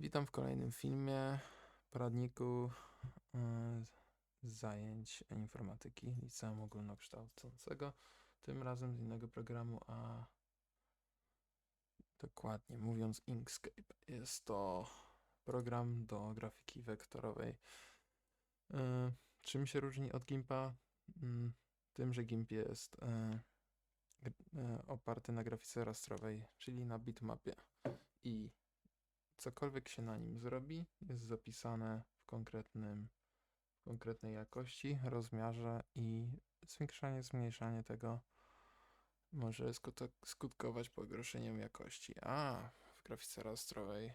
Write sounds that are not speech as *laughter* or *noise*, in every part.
Witam w kolejnym filmie, poradniku e, zajęć informatyki liceum ogólnokształcącego. Tym razem z innego programu, a dokładnie mówiąc Inkscape. Jest to program do grafiki wektorowej. E, Czym się różni od Gimpa? Mm, Tym, że Gimp jest e, oparty na grafice rastrowej, czyli na bitmapie. I cokolwiek się na nim zrobi, jest zapisane w konkretnym, w konkretnej jakości, rozmiarze i zwiększanie, zmniejszanie tego może skutkować pogorszeniem jakości. A w grafice rastrowej,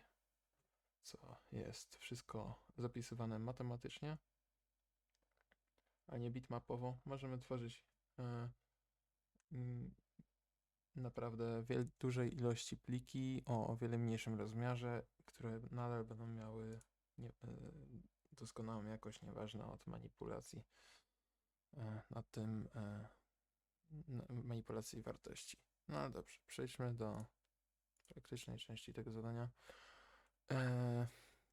co jest wszystko zapisywane matematycznie, a nie bitmapowo, możemy tworzyć mm, naprawdę wiel- dużej ilości pliki o o wiele mniejszym rozmiarze, które nadal będą miały nie, e, doskonałą jakość, nieważne od manipulacji e, nad tym e, na- manipulacji wartości. No ale dobrze, przejdźmy do praktycznej części tego zadania.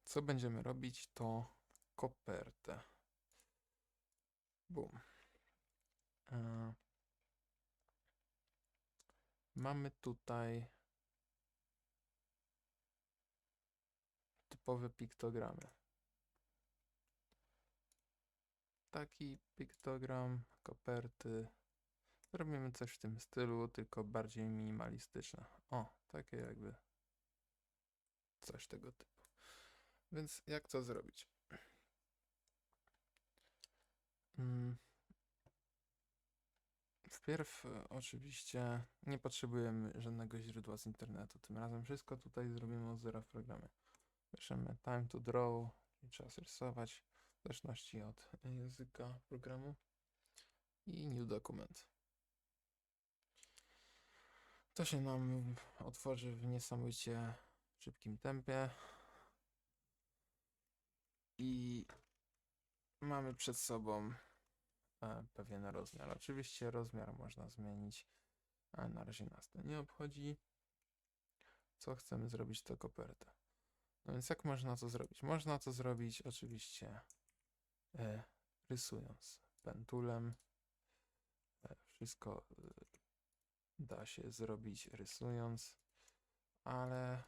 Co będziemy robić, to kopertę. Bum. Mamy tutaj typowe piktogramy. Taki piktogram koperty. Robimy coś w tym stylu, tylko bardziej minimalistyczne. O, takie jakby coś tego typu. Więc jak to zrobić? Mm. Wpierw e, oczywiście nie potrzebujemy żadnego źródła z internetu. Tym razem wszystko tutaj zrobimy od zera w programie. Piszemy time to draw, czyli trzeba rysować w zależności od języka programu i new document. To się nam otworzy w niesamowicie szybkim tempie. I mamy przed sobą e, pewien rozmiar. Oczywiście rozmiar można zmienić, ale na razie nas to nie obchodzi. Co chcemy zrobić to kopertę. No więc jak można to zrobić? Można to zrobić oczywiście e, rysując pentulem. E, wszystko e, da się zrobić rysując, ale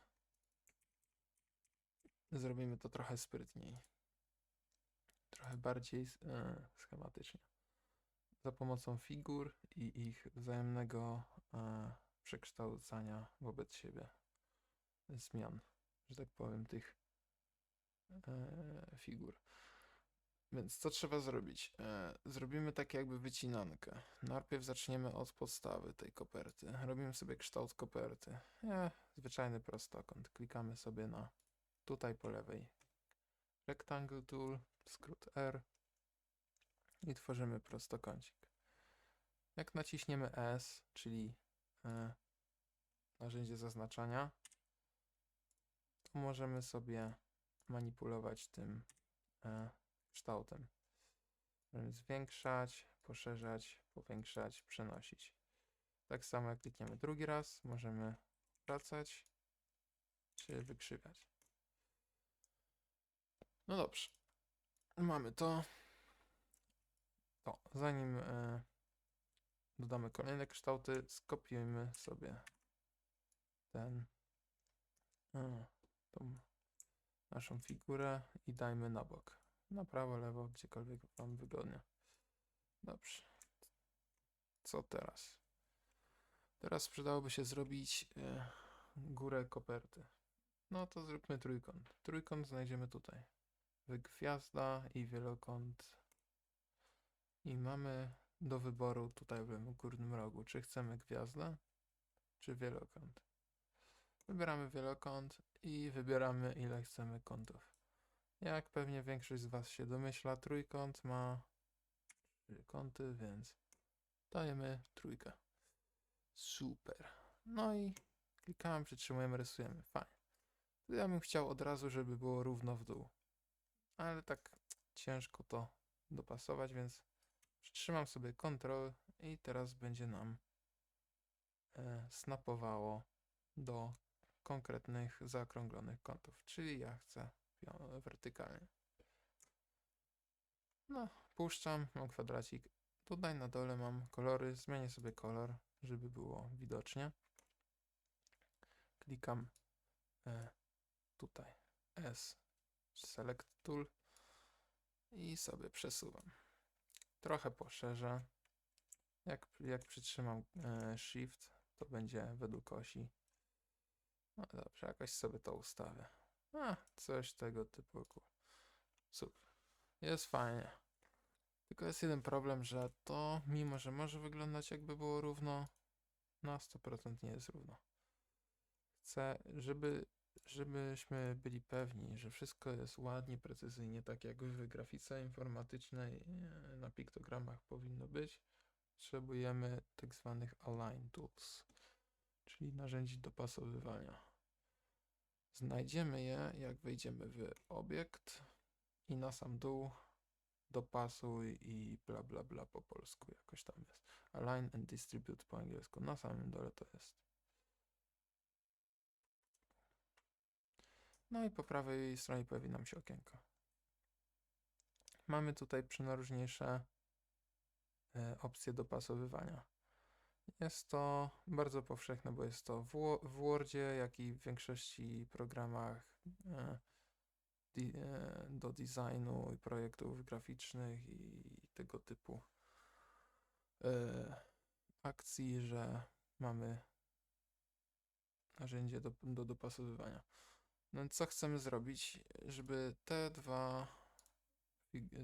zrobimy to trochę sprytniej. Trochę bardziej e, schematycznie za pomocą figur i ich wzajemnego e, przekształcania wobec siebie zmian, że tak powiem, tych e, figur. Więc co trzeba zrobić? E, zrobimy tak jakby wycinankę. Najpierw zaczniemy od podstawy tej koperty. Robimy sobie kształt koperty. E, zwyczajny prostokąt. Klikamy sobie na tutaj po lewej Rectangle Tool, skrót R i tworzymy prostokącik. Jak naciśniemy S, czyli e, narzędzie zaznaczania, to możemy sobie manipulować tym e, kształtem. Możemy zwiększać, poszerzać, powiększać, przenosić. Tak samo jak klikniemy drugi raz, możemy wracać czy wykrzywiać. No dobrze. Mamy to. To, zanim e, dodamy kolejne kształty, skopiujmy sobie ten e, tą naszą figurę i dajmy na bok. Na prawo, lewo, gdziekolwiek Wam wygodnie. Dobrze. Co teraz? Teraz przydałoby się zrobić e, górę koperty. No to zróbmy trójkąt. Trójkąt znajdziemy tutaj. Gwiazda i wielokąt. I mamy do wyboru tutaj w górnym rogu, czy chcemy gwiazdę, czy wielokąt. Wybieramy wielokąt i wybieramy ile chcemy kątów. Jak pewnie większość z Was się domyśla, trójkąt ma trzy kąty, więc dajemy trójkę. Super. No i klikamy, przytrzymujemy, rysujemy. Fajnie. Ja bym chciał od razu, żeby było równo w dół. Ale tak ciężko to dopasować, więc przytrzymam sobie Ctrl i teraz będzie nam e, snapowało do konkretnych zaokrąglonych kątów, czyli ja chcę wertykalnie. No, puszczam, mam kwadracik. Tutaj na dole mam kolory, zmienię sobie kolor, żeby było widocznie. Klikam e, tutaj S, Select Tool i sobie przesuwam. Trochę poszerzę. Jak, jak przytrzymam e, Shift, to będzie według osi. No dobrze, jakoś sobie to ustawię. A, coś tego typu. Super. Jest fajnie. Tylko jest jeden problem, że to, mimo że może wyglądać jakby było równo, na 100% nie jest równo. Chcę, żeby, żebyśmy byli pewni, że wszystko jest ładnie, precyzyjnie, tak jak w grafice informatycznej e, na piktogramach powinno być. Potrzebujemy tak zwanych align tools, czyli narzędzi dopasowywania. Znajdziemy je, jak wejdziemy w obiekt i na sam dół dopasuj i bla bla bla po polsku jakoś tam jest. Align and distribute po angielsku. Na samym dole to jest. No i po prawej stronie pojawi nam się okienko. Mamy tutaj przenróżniejsze e, opcje dopasowywania. Jest to bardzo powszechne, bo jest to w, w Wordzie, jak i w większości programach e, e, do designu i projektów graficznych i tego typu akcji, że mamy narzędzie do, do dopasowywania. No co chcemy zrobić, żeby te dwa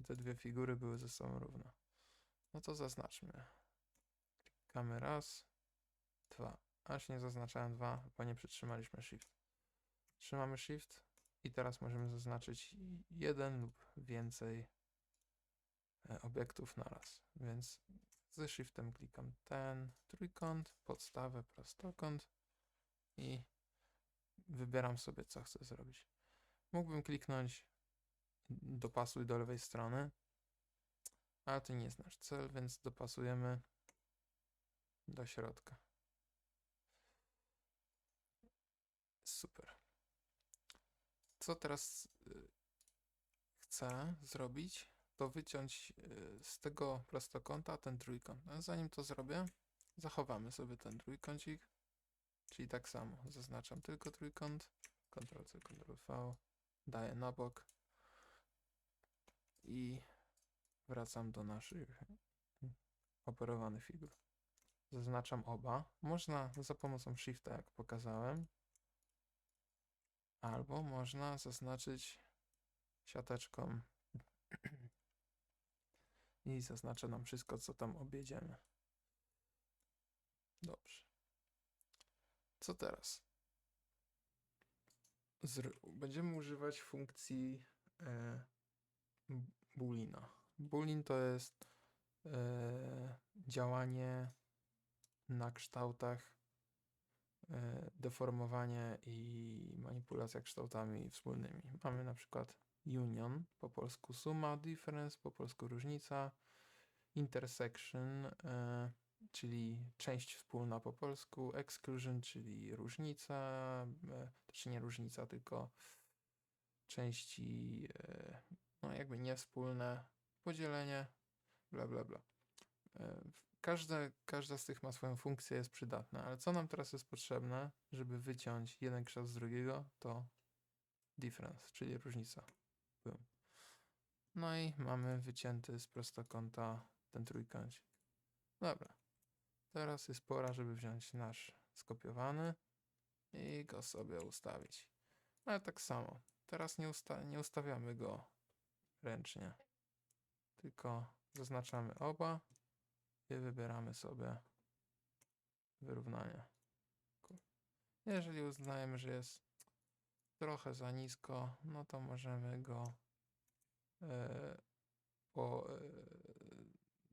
te dwie figury były ze sobą równe? No to zaznaczmy. Klikamy raz, dwa. Aż nie zaznaczałem dwa, bo nie przytrzymaliśmy shift. Trzymamy shift i teraz możemy zaznaczyć jeden lub więcej e, obiektów naraz. Więc ze shiftem klikam ten trójkąt, podstawę, prostokąt i wybieram sobie co chcę zrobić. Mógłbym kliknąć dopasuj do lewej strony, ale to nie jest nasz cel, więc dopasujemy do środka. Super. Co teraz y, chcę zrobić, to wyciąć y, z tego prostokąta ten trójkąt. No, zanim to zrobię, zachowamy sobie ten trójkącik, czyli tak samo zaznaczam tylko trójkąt, Ctrl-C, Ctrl-V, daję na bok i wracam do naszych operowanych figur. Zaznaczam oba. Można za pomocą Shifta, jak pokazałem, albo można zaznaczyć siateczką i zaznacza nam wszystko, co tam objedziemy. Dobrze. Co teraz? Zr- będziemy używać funkcji e, boolina. Boolean to jest e, działanie na kształtach, e, deformowanie i manipulacja kształtami wspólnymi. Mamy na przykład union, po polsku suma, difference, po polsku różnica, intersection, e, czyli część wspólna po polsku, exclusion, czyli różnica, e, czy nie różnica, tylko części, e, no jakby niewspólne, podzielenie, bla bla bla. E, Każda, każda z tych ma swoją funkcję, jest przydatna, ale co nam teraz jest potrzebne, żeby wyciąć jeden kształt z drugiego, to difference, czyli różnica. Boom. No i mamy wycięty z prostokąta ten trójkącik. Dobra. Teraz jest pora, żeby wziąć nasz skopiowany i go sobie ustawić. Ale tak samo. Teraz nie, usta nie ustawiamy go ręcznie, tylko zaznaczamy oba i wybieramy sobie wyrównanie. Jeżeli uznajemy, że jest trochę za nisko, no to możemy go e, po, e,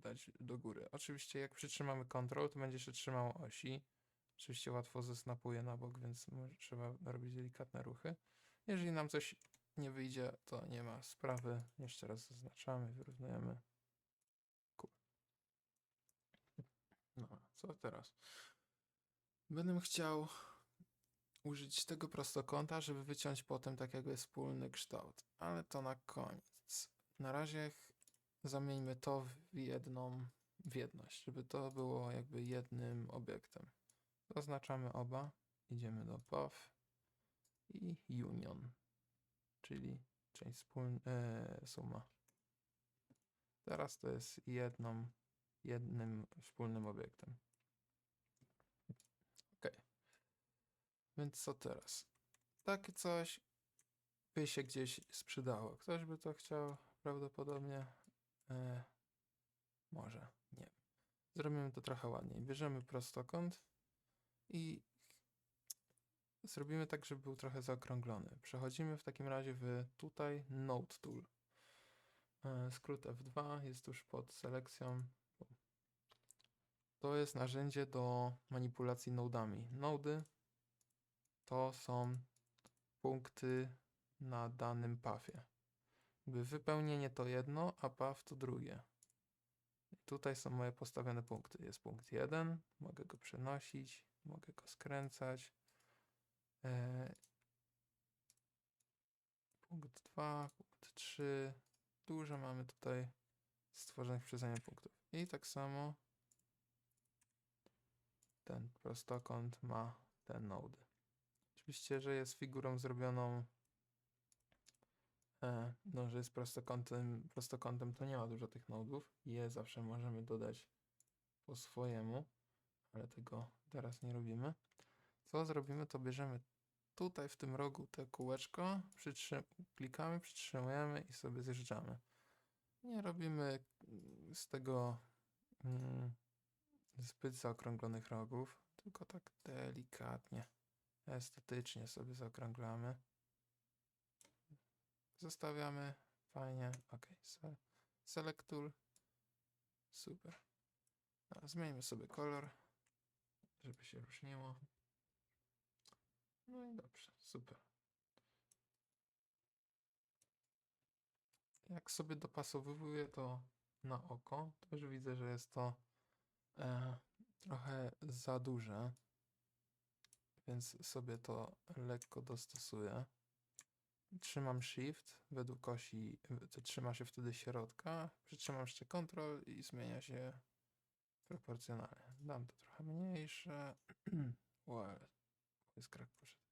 dać do góry. Oczywiście jak przytrzymamy Ctrl, to będzie się trzymało osi. Oczywiście łatwo zesnapuje na bok, więc trzeba robić delikatne ruchy. Jeżeli nam coś nie wyjdzie, to nie ma sprawy. Jeszcze raz zaznaczamy, wyrównujemy. Cool. No, co teraz? Będę chciał użyć tego prostokąta, żeby wyciąć potem tak jakby wspólny kształt, ale to na koniec. Na razie zamieńmy to w jedną, w jedność, żeby to było jakby jednym obiektem. Zaznaczamy oba, idziemy do path i union, czyli część wspólna, e, suma. Teraz to jest jedną, jednym wspólnym obiektem. Ok. Więc co teraz? Takie coś by się gdzieś sprzedało. Ktoś by to chciał prawdopodobnie. E, może, nie. Zrobimy to trochę ładniej. Bierzemy prostokąt i zrobimy tak, żeby był trochę zaokrąglony. Przechodzimy w takim razie w tutaj Node Tool. E, Skrót F2 jest tuż pod selekcją. To jest narzędzie do manipulacji nodami. Nody to są punkty na danym pathie. Wypełnienie to jedno, a path to drugie. Tutaj są moje postawione punkty. Jest punkt 1, mogę go przenosić, mogę go skręcać. E, punkt 2, punkt 3. Dużo mamy tutaj stworzonych przeze mnie punktów. I tak samo ten prostokąt ma te nody. Oczywiście, że jest figurą zrobioną, no, że jest prostokątem, prostokątem, to nie ma dużo tych nodów. Je zawsze możemy dodać po swojemu, ale tego teraz nie robimy. Co zrobimy, to bierzemy tutaj w tym rogu te kółeczko, przytrzym- klikamy, przytrzymujemy i sobie zjeżdżamy. Nie robimy mm, z tego mm, zbyt zaokrąglonych rogów, tylko tak delikatnie, estetycznie sobie zaokrąglamy. Zostawiamy, fajnie, ok. Se select tool, super. A, zmieńmy sobie kolor, żeby się różniło. No i dobrze, super. Jak sobie dopasowuję to na oko, to już widzę, że jest to e, trochę za duże, więc sobie to lekko dostosuję. Trzymam Shift według osi, to trzyma się wtedy środka, przytrzymam jeszcze Ctrl i zmienia się proporcjonalnie. Dam to trochę mniejsze. *clears throat* Well, jest krak poszedł.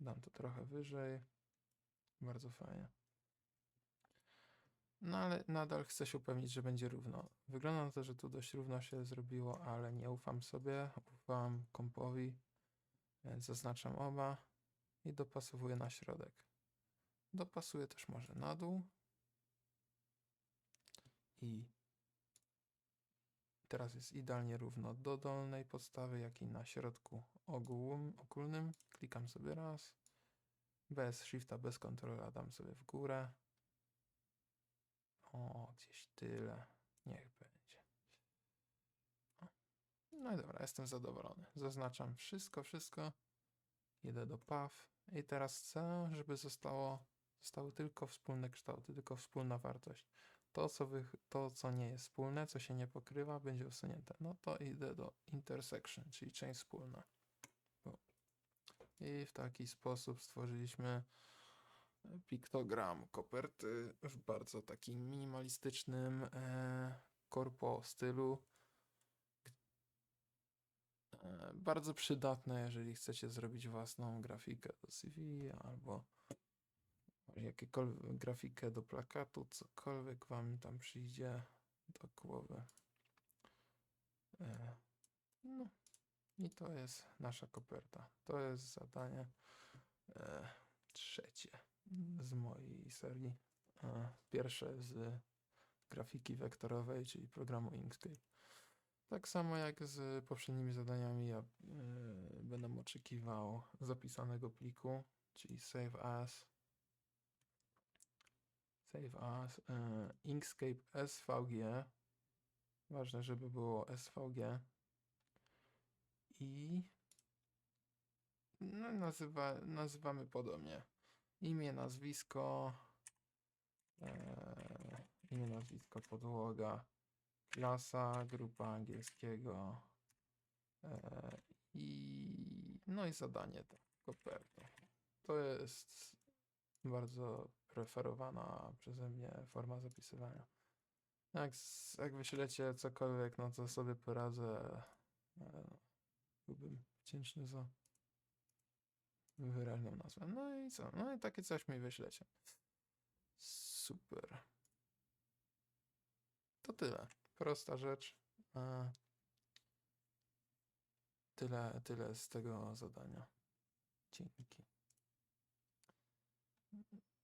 Dam to trochę wyżej. Bardzo fajnie. No ale nadal chcę się upewnić, że będzie równo. Wygląda na to, że tu dość równo się zrobiło, ale nie ufam sobie. Ufam kompowi, więc zaznaczam oba i dopasowuję na środek. Dopasuję też może na dół. I teraz jest idealnie równo do dolnej podstawy, jak i na środku ogółum, ogólnym. Klikam sobie raz. Bez shifta, bez kontrola dam sobie w górę. O, gdzieś tyle. Niech będzie. No i dobra, jestem zadowolony. Zaznaczam wszystko, wszystko. Idę do path. I teraz chcę, żeby zostało, zostały tylko wspólne kształty, tylko wspólna wartość. To co, wy, to, co nie jest wspólne, co się nie pokrywa, będzie usunięte. No to idę do intersection, czyli część wspólna. I w taki sposób stworzyliśmy piktogram koperty w bardzo takim minimalistycznym e, korpo stylu. E, bardzo przydatne, jeżeli chcecie zrobić własną grafikę do CV albo jakiekolwiek grafikę do plakatu, cokolwiek wam tam przyjdzie do głowy. E, no i to jest nasza koperta. To jest zadanie e, trzecie z mojej serii. Pierwsze z grafiki wektorowej, czyli programu Inkscape. Tak samo jak z poprzednimi zadaniami, ja e, będę oczekiwał zapisanego pliku, czyli save as. Save as e, Inkscape SVG. Ważne, żeby było SVG. I no, nazywa, nazywamy podobnie imię, nazwisko, e, imię, nazwisko, podłoga, klasa, grupa angielskiego e, i no i zadanie to koperta. To jest bardzo preferowana przeze mnie forma zapisywania. Jak, jak wyślecie cokolwiek, no to sobie poradzę, no, byłbym wdzięczny za wyraźną nazwę. No i co? No i takie coś mi wyślecie. Super. To tyle. Prosta rzecz. A tyle, tyle z tego zadania. Dzięki.